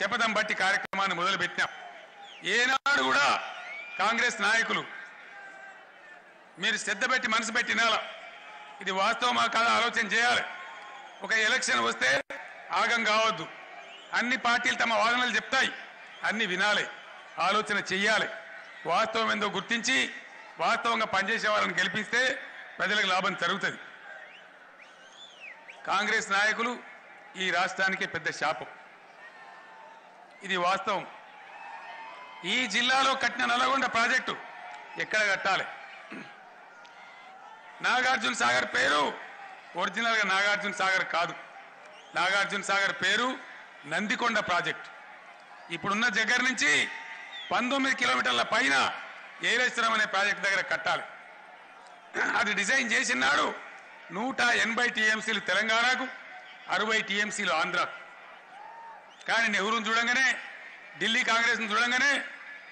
శపథం బట్టి కార్యక్రమాన్ని మొదలుపెట్టినాం. ఏనాడు కూడా కాంగ్రెస్ నాయకులు మీరు శ్రద్ధ పెట్టి మనసు పెట్టినాల ఇది వాస్తవమా కాదా ఆలోచన చేయాలి. ఒక ఎలక్షన్ వస్తే ఆగం కావద్దు. అన్ని పార్టీలు తమ వాదనలు చెప్తాయి. అన్ని వినాలి. ఆలోచన చెయ్యాలి. వాస్తవం ఏందో గుర్తించి వాస్తవంగా పనిచేసే వాళ్ళని గెలిపిస్తే ప్రజలకు లాభం జరుగుతుంది. కాంగ్రెస్ నాయకులు ఈ రాష్ట్రానికి పెద్ద శాపం. ఇది వాస్తవం. ఈ జిల్లాలో కట్టిన నల్లగొండ ప్రాజెక్టు ఎక్కడ కట్టాలి? నాగార్జున సాగర్ పేరు ఒరిజినల్గా నాగార్జున సాగర్ కాదు. నాగార్జున సాగర్ పేరు నందికొండ ప్రాజెక్ట్. ఇప్పుడున్న దగ్గర నుంచి పంతొమ్మిది కిలోమీటర్ల పైన ఏలేశ్వరం అనే ప్రాజెక్ట్ దగ్గర కట్టాలి. అది డిజైన్ చేసినాడు నూట ఎనభై టీఎంసీలు తెలంగాణకు అరవై టీఎంసీలు ఆంధ్రాకు. కానీ నెహ్రూను చూడంగానే ఢిల్లీ కాంగ్రెస్ చూడంగానే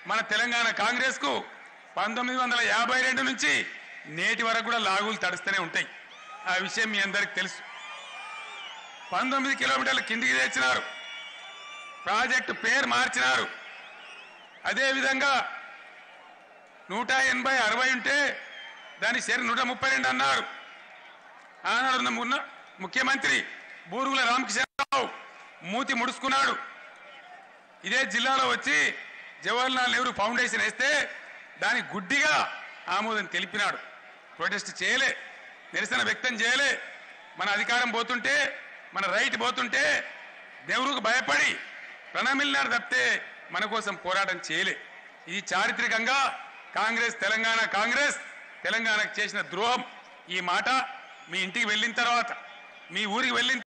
మన తెలంగాణ కాంగ్రెస్కు పంతొమ్మిది వందల యాభై రెండు నుంచి నేటి వరకు కూడా లాగులు తడుస్తూనే ఉంటాయి. ఆ విషయం మీ అందరికి తెలుసు. పంతొమ్మిది కిలోమీటర్ల కిందికి తెచ్చినారు. ప్రాజెక్టు పేరు మార్చినారు. అదేవిధంగా నూట ఎనభై అరవై ఉంటే దాని సరి నూట ముప్పై రెండు అన్నారు. ఆనాడున్న ముఖ్యమంత్రి బూరుగుల రామకృష్ణరావు మూతి ముడుచుకున్నాడు. ఇదే జిల్లాలో వచ్చి జవహర్లాల్ నెహ్రూ ఫౌండేషన్ వేస్తే దాని గుడ్డిగా ఆమోదం తెలిపినాడు. ప్రొటెస్ట్ చేయలే నిరసన వ్యక్తం చేయలే. మన అధికారం పోతుంటే మన రైట్ పోతుంటే నెహ్రూకు భయపడి ప్రణమిల్నాడు తప్పితే మన కోసం పోరాటం చేయలే. ఇది చారిత్రకంగా కాంగ్రెస్ తెలంగాణ కాంగ్రెస్ తెలంగాణకు చేసిన ద్రోహం ఈ మాట మీ ఇంటికి వెళ్ళిన తర్వాత మీ ఊరికి వెళ్ళిన